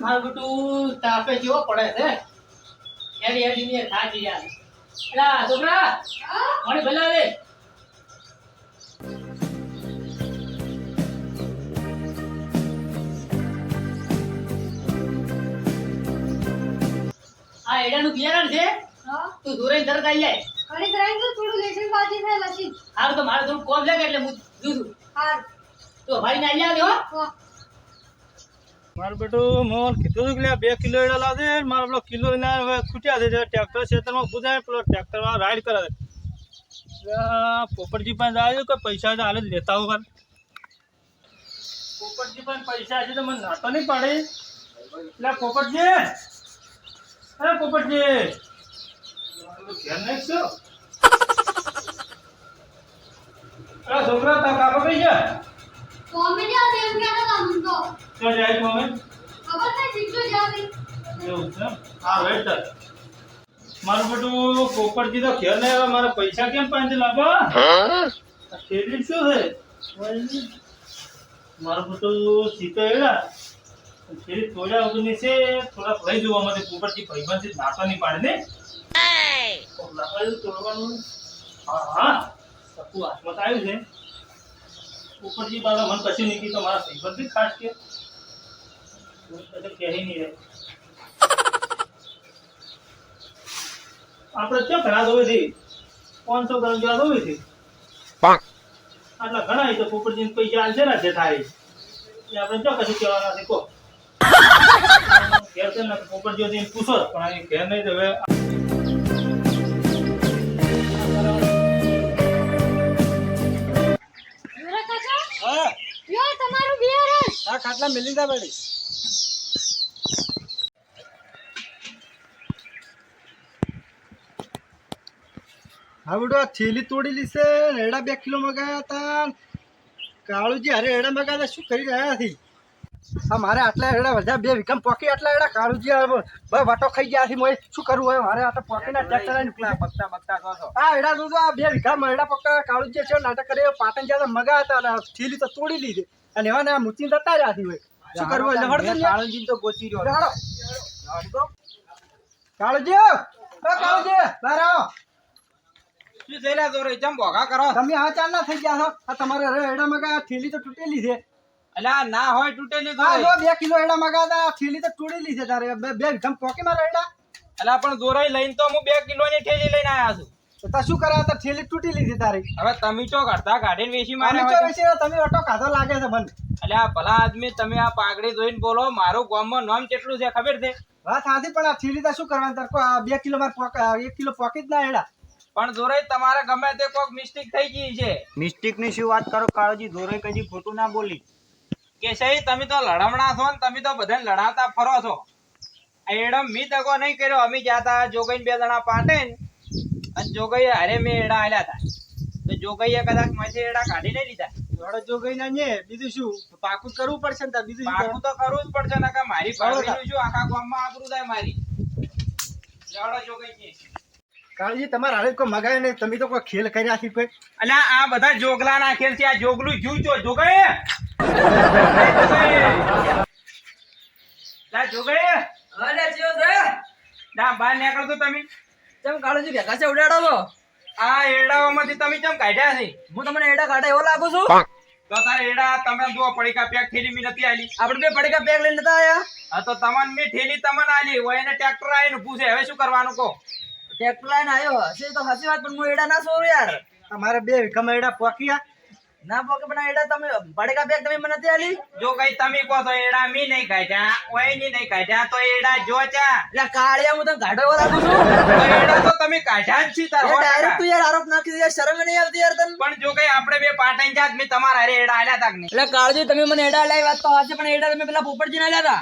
મારું બેટું તાપે જેવો પડે છે. એડી એડી ને થાકી છોકરા મને ભલા રે આ એડાનું બિયારણ છે? તું દૂરે તરત આવી જાય. ઘડી કરાઈને તો થોડું લેસન બાજી છે લસી. હાર તો મારે થોડું કોમ લાગે એટલે હું દૂધું હાર. તો ભાઈ ને આવી હો. વાહ મારું બેટું મોલ કીધું હતું કે બે કિલો એડા લાવજે મારો પેલો કિલો એના હવે ખૂટ્યા છે ટ્રેક્ટર ખેતરમાં બુધાય પેલો ટ્રેક્ટર વાળા રાઈડ કરે છે. પોપટજી પાસે જાય કોઈ પૈસા તો હાલે જ લેતા હોય પોપટજી પાસે પૈસા છે તો મને નાતો નહીં પાડે. એટલે પોપટજી અરે પોપટજી છોકરા તા કાકા કઈ છે કોમેડી આવે એમ કહેતા હતા તો ચાલ જાય મમ્મી ખબર નહીં શીખજો જાવી એવું છે હા વેટ મારું બેટું પોપટજી તો ઘેર નહીં આવે મારે પૈસા કેમ પાંચ લાવો આ થેલી શું છે? મારું બેટું સીતો એડા. થેલી તોડ્યા વગરની છે. થોડા લઈ જવા માટે પોપટજી ભાઈબંધ નાતો નહીં પાડે ને. લાકડું તોડવાનું હા હા સપુ હાથમાં આવ્યું છે પોપટજી બાબા મને પછી નીકળી તો મારા ભાઈબંધ ખાસ કે તો નહીં રહે આપણે ક્યાં ઘણા ધોવે છે પાંચસો ગ્રામ જેવા ધોવે છે આટલા ઘણા તો પોપટજી પૈસા આલશે ને જે થાય. એ આપણે ક્યાં કશું કહેવાના છે કહો. ઘેર છે ને પૂછો પણ ઘેર નહીં હવે આ ખાટલા મિલી જા બેડી હા બેટો આ થેલી તોડેલી છે. રેડા બે કિલો મગાયા હતા. કાળુજી અરે રેડા મગાયા હતા, શું કરી રહ્યા નથી હા મારે આટલા રેડા વધ્યા બે વિકમ પોકી આટલા રેડા? કાળુજી બસ વાટો ખાઈ ગયા છે. મોય શું કરવું હવે મારે આટલા પોકીના ટ્રેક્ટર આવીને પૂછે. બત્તા બગતા કહો હા એડા તો આ બે વિકમ એડા પકડા કાળુજી છે નાટક કરે પાટણ જ્યાં મગા હતા થેલી તો તોડી લીધી. અને એવા ને આ મૂચી જતા રહ્યા છે હોય શું કરવું એટલે હળદર લ્યા. કાળજી તો ગોચી રહ્યો. હાલો. કાળજી ઓ કાળજી બહાર આવો. શું થયેલા તો ચમ ભોગા કરો? તમે આ ચાર ના થઈ ગયા છો? આ તમારે એડા મગા થેલી તો તૂટેલી છે. અલ્યા ના હોય તૂટેલી તો હા બે કિલો એડા મગા હતા થેલી તો તૂટેલી છે તારે. બે વીઘા પોકી મારો એડા. અલ્યા પણ દોરાઈ લઈને તો હું બે કિલોની થેલી લઈને આયા છું. તો તા શું કરા? તાર થેલી તૂટેલી છે તારી. હવે તમે ચો કાઢતા કાઢીને વેચી અમે માર્યા જો હોય તો- વિશે તમે ઓટો કાઢો લાગે છે બંધ અલ્યા ભલા આદમી તમે આ પાઘડી જોઈને બોલો મારું ગામમાં નામ કેટલું છે ખબર છે? વાત સાચી પણ આ થેલી તો શું કરવાનું? તાર આ બે કિલો માર એક કિલો પોકી ના એડા પણ દોરાઈ તમારે ગમે તે કોઈક મિસ્ટેક થઈ ગઈ છે. મિસ્ટેકની શું વાત કરો કાળજી? દોરે કદી ખોટું ના બોલી. કે સહી તમે તો લડમણા છો ને તમે તો બધાને લડાવતા ફરો છો. એડમ મી તકો નહીં કર્યો અમે ગયા તા જોગઈ બે જણા પાટે ને. અને જોગઈ હારે મેં એડા આલ્યા હતા તો જોગઈએ કદાચમાંથી એડા કાઢી નહીં લીધા. જોડે જો ના ને બીજું શું? પાકું કરવું પડશે ને બીજું પાકું તો કરવું જ પડશે નકર મારી ભાભીનું શું? આખા ગામમાં આબરૂ થાય મારી. જાડો જોગઈ કાળજી તમારે હારે કોઈ મગાય નહીં? તમે તો કોઈ ખેલ કર્યા છે કોઈ? અને આ બધા જોગલા ના ખેલ છે આ જોગલું જીવ છો? જોગઈ લા જોગઈ અરે ચિયો છે? બહાર નીકળો તમે. તેમ કાળુજી ભેગા છે ઉડાડો તો આ એડાઓમાંથી તમે ચમ કાઢ્યા છે? હું તમને એડા કાઢે એવો લાગુ છું? તો તારે એડા તમે દો પડીકા પેક થેલી મી નથી આલી. આપણે બે પડીકા પેક લઈને નતા આયા? હા તો તમને મી થેલી તમને આલી. હોય એને ટ્રેક્ટર આવીને પૂછે હવે શું કરવાનું કહો? ટ્રેક્ટર લઈને આવ્યો હશે તો હસી વાત પણ હું એડા ના સોરું યાર. તમારે બે વિકમ એડા પોકિયા? ના પોકે પણ એડા તમે પડીકા બેગ તમે મને નથી આલી? જો કઈ તમે કહો તો એડા મી નહીં કાઢ્યા ઓયની નહીં કાઢ્યા તો એડા જો ચા એટલે કાળિયા હું તને કાઢો એવો લાગુ છું? એડા તો તમે કાઢ્યા જ છી તારો ડાયરેક્ટ તું યાર આરોપ નાખી દે શરમ નહીં આવતી યાર તને? પણ જો કઈ આપણે બે પાટણ જાત મે તમારા હારે એડા આલ્યા તાક નહીં? એટલે કાળજી તમે મને એડા લાવી વાત તો સાચી પણ એડા તમે પેલા પોપટજી ના લેતા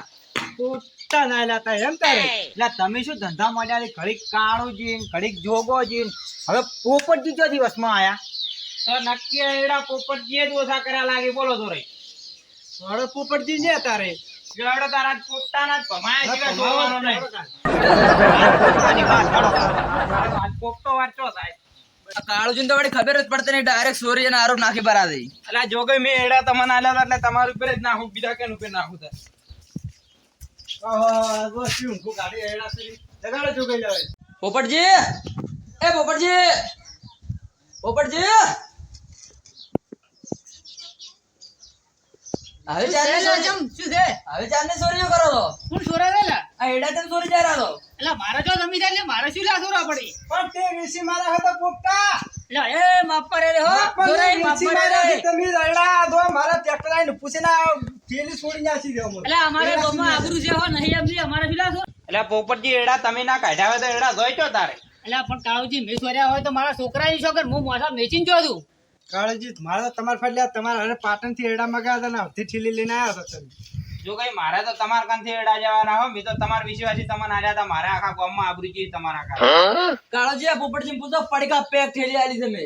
પોતા ના લાતા એમ તારે? એટલે તમે શું ધંધા મળ્યા? ઘડીક કાળુજી ઘડીક જોગોજી ને હવે પોપટજી ચો દિવસમાં આયા? તો નક્કી એડા પોપટ જ ઓછા કર્યા લાગે બોલો તો રહી હવે પોપટજી ને તારે જો તારા જ જ ભમાયા છે જોવાનો નહીં. આની વાત હેડો. તારો આજ પોપટો વાંચો થાય આ તો વળી ખબર જ પડતી નહીં ડાયરેક્ટ સોરી અને આરોપ નાખી બરા દઈ એટલે જોગઈ મેં એડા તમને આલ્યા એટલે તમારા ઉપર જ નાખું બીજા કેન ઉપર નાખું તાર. લેવાય. પોપટજી એ પોપટજી પોપટજી હવે ચાંદની ચોરી- શું છે? હવે ચાંદની ચોરીઓ કરો તો. હું સોરા લેલા આ એડા તને સોરી જાય રહ્યા એટલે મારા જો જમી જાય એટલે મારે શું લા છોરા પડી? પણ તે વીસી મારા હતો પોપટા. એટલે એ માપા રે રે હો. જોરાઈ વીસી રે રે. તમે રડ્યા, દો મારા tractor આવીને પૂછીને આ થેલી છોડી નાખી દે અમને. એટલે અમારે ગામમાં આબરૂ છે હો નહીં એમ નહીં અમારે શું લા છો? એટલે પોપટજી એડા તમે ના કાઢ્યા હોય તો એડા જોઈ તારે. એટલે પણ કાળુજી મેં સોર્યા હોય તો મારા છોકરાની છોકર હું મોસા મેચીને જો છું. કાળજી મારે તો તમારા ફાડ્યા તમારા પાટણથી એડા મગા હતા ને અડધી ઠીલી લઈને આવ્યા હતા તમે. જો કઈ મારા તો તમારા કાનથી એડા જવાના હો મેં તો તમાર વિશ્વાસી તમને આલ્યા હતા મારા આખા ગામમાં આબરૂ જી તમારા કાન કાળજી આ પોપટજી પૂછો પડકા પેક ઠેલી આલી તમે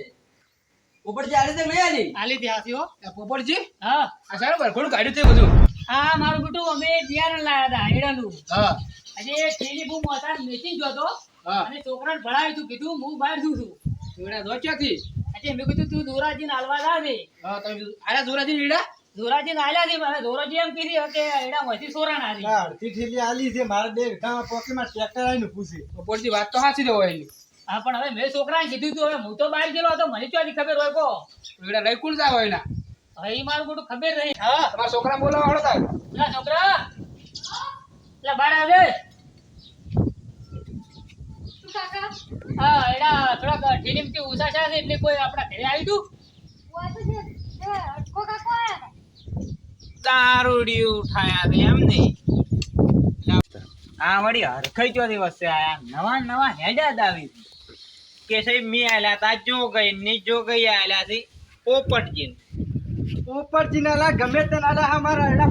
પોપટજી આલી છે નહીં આલી? આલી ત્યાં હસી હો પોપટજી? હા. આ સારું ભરખોડું કાઢ્યું તે બધું. હા મારું બેટું અમે બિયારણ લાયા હતા એડાનું હા. આજે ઠેલી થેલી હું મેચિંગ જોતો અને છોકરાને ભણાવ્યું હતું કીધું હું બહાર જઉં છું. એડા દો ક્યાંથી? આજે મેં કીધું તું દોરાજીને હાલવા જા દે હા તમે આયા છે મને દોરાજી એમ કીધી કે એડા માંથી સોરાના હતી હા, અડધી ઠેલી આલી છે મારા બે વીઘામાં પોકેટમાં tractor આવીને પૂછી પોપટજી વાત તો સાચી જ હોય એની હા પણ હવે મેં છોકરાને કીધું તું હવે હું તો બહાર ગયેલો હતો મને ચોથી ખબર હોય કો એડા લઈ કોણ જાવ એના હવે મારું બધું ખબર નહીં. હા તમારા છોકરા બોલાવા તાર? છોકરા એટલે બહાર આવે. કાકા હા એડા થોડાક ઢીલીમથી ઊંચા છે એટલે કોઈ આપણા ઘરે આવી તું ઓય તો છે એ અટકો કાકો આયા હતા દારૂડિયું ઉઠાયા છે એમ નહીં હા વળી હરખાઈ ચો દિવસ આયા નવા નવા હેડા આવી કે સાહેબ મેં આલ્યા તા જો ગઈ ની જો ગઈ આલ્યા છે પોપટજી ગમે તે ના અમારા એડા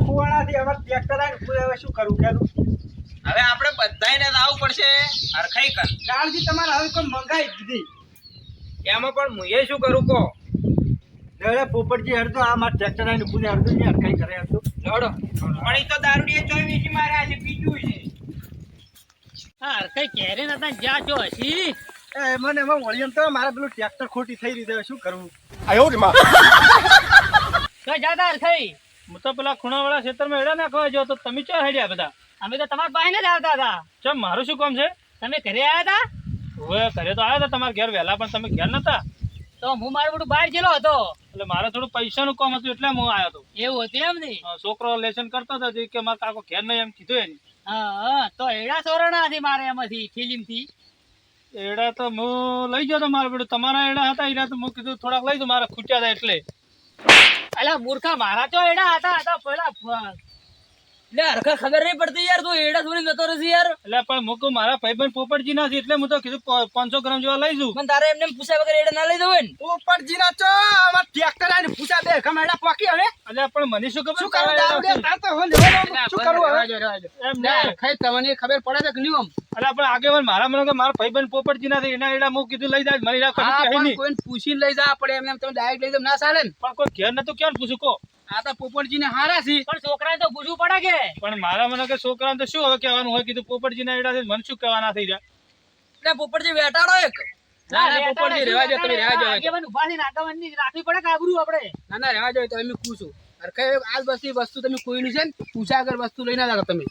ટ્રેક્ટર આવીને હવે શું કરું કેલું હવે આપણે બધાયને આવવું પડશે. હરખાઈ કર. કાળજી તમારે હવે કોઈ મંગાઈ જ દીધી એમાં પણ હું એ શું કરું કહો? અરે પોપટજી હરતો આ માર ટ્રેક્ટર આવીને પૂછે હરતો ને હરખાઈ કરે હરતો. લડો. પણ એ તો દારૂડીએ ચોવીસ મારે આજે બીજું છે. હા કઈ ઘેરે નતા જા જો હસી? એ મને એમાં વળી તો મારે પેલું ટ્રેક્ટર ખોટી થઈ રહી કરવું? આયો શું કરવું તો જાતા થઈ હું તો પેલા ખૂણાવાળા ખેતરમાં એડા નાખવા જો તો તમે ચો હેડ્યા બધા? અમે તો તમારા પાસે જ આવતા હતા. ચમ મારું શું કામ છે? તમે ઘરે આવ્યા હતા? હવે ઘરે તો આવ્યા હતા તમારા ઘેર વહેલા પણ તમે ઘેર નતા. તો હું મારું બધું બહાર ગયેલો હતો. એટલે મારે થોડું પૈસાનું કામ હતું એટલે હું આવ્યો હતો. એવું હતું એમ નહીં છોકરો લેસન કરતો હતો કે મારા કાકો ઘેર નહીં એમ કીધું એને. હા તો એડા સોરણા હતી મારે એમાંથી ફિલ્મથી. એડા તો હું લઈ ગયો તો મારે બધું. તમારા એડા હતા એડા તો હું કીધું થોડાક લઈ દઉં મારા ખૂટ્યા હતા એટલે. અલા મૂર્ખા મારા તો એડા હતા તો પેલા લે હરખા ખબર નહીં પડતી યાર તું એડા ચોરી જતો રહેશે યાર. એટલે પણ મૂકું મારા ભાઈબંધ પોપટજી ના છે એટલે હું તો કીધું પાંચસો ગ્રામ જેવા લઈ જઉં. પણ તારે એમને પૂછ્યા વગર એડા ના લઈ જવું ને? પોપટજી ના ચો અમાર ટ્રેક્ટર આવીને પૂછા બે ગમે એડા પોકી હવે? એટલે પણ મને શું ખબર શું કરું? તારા તાર તો હવે શું કરું હવે? એમ નહીં. ખાઈ તમને ખબર પડે છે કે નહીં આમ? એટલે પણ આગેવાન મારા મને કે મારા ભાઈબંધ પોપટજી ના છે એના એડા હું કીધું લઈ જાય મને એડા કશું કહે નહીં કોઈને પૂછીને લઈ જા પડે એમને તમે ડાયરેક્ટ લઈ જાવ ના સારે પણ કોઈ ઘેર નતું ક્યાં પૂછું કો? આ તો પોપટજી ને હારા છે. પણ છોકરાને તો પૂછવું પડે કે? પણ મારા મને કે છોકરાને તો શું હવે કહેવાનું હોય? કીધું પોપટજી ના એડા છે મને શું કહેવાના થઈ જાય? એટલે પોપટજી વેટાડો એક. ના, ના, પોપટજી રહેવા દો, તમે રહેવા દો. આગેવાન ઊભા થઈને આગેવાનની રાખવી પડે કે આબરૂ આપણે? ના ના રહેવા જોઈએ તો અમે પૂછું અરે આ બધી વસ્તુ તમે કોઈની છે ને પૂછ્યા આગળ વસ્તુ લઈ ના તમે.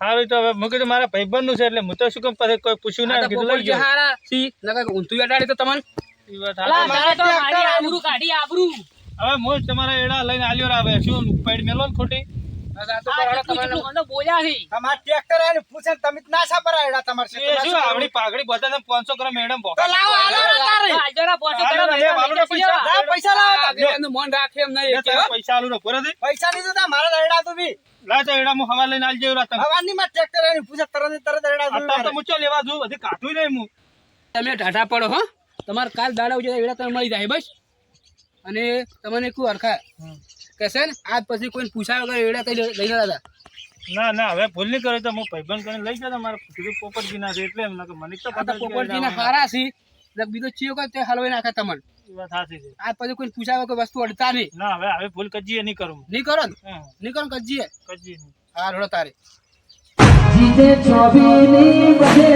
સારું તો હવે મૂકી મારા ભાઈબંધનું છે એટલે હું તો શું કેમ પછી કોઈ પૂછ્યું ના તો કીધું લઈ પોપટજી હારા સી નકર ઊંધું બેટાડી તો તમને. તારે તો મારી આબરૂ કાઢી આબરૂ. હવે હું તમારા એડા લઈને આલ્યો આવે શું પેડ મેલો ને ખોટી? તમે ઢાઢા પડો હો. તમારે કાલ દાડા ઉજે એડા તમે મળી જાય બસ. અને તમને કુ હરખા. કહેશે ને આજ પછી કોઈ પૂછાય વગર એડા કઈ લઈ જતા હતા? ના ના હવે ભૂલ નહીં કરે તો હું ભાઈબંધ કરીને લઈ જતા મારા કીધું પોપટજી ના છે એટલે એમ કે મને તો છે પોપટજી ના હારા છે. બીજો ચીયો કરે તે હલવાઈ નાખે તમને. એ વાત સાચી છે. આજ પછી કોઈ પૂછાય વગર વસ્તુ અડતા નહીં. ના હવે હવે ભૂલ કજીએ નહીં કરું નહીં કરો ને? નહીં કરો કજીએ કજીએ હા રોડો તારે. જીતે ચોબીની બધે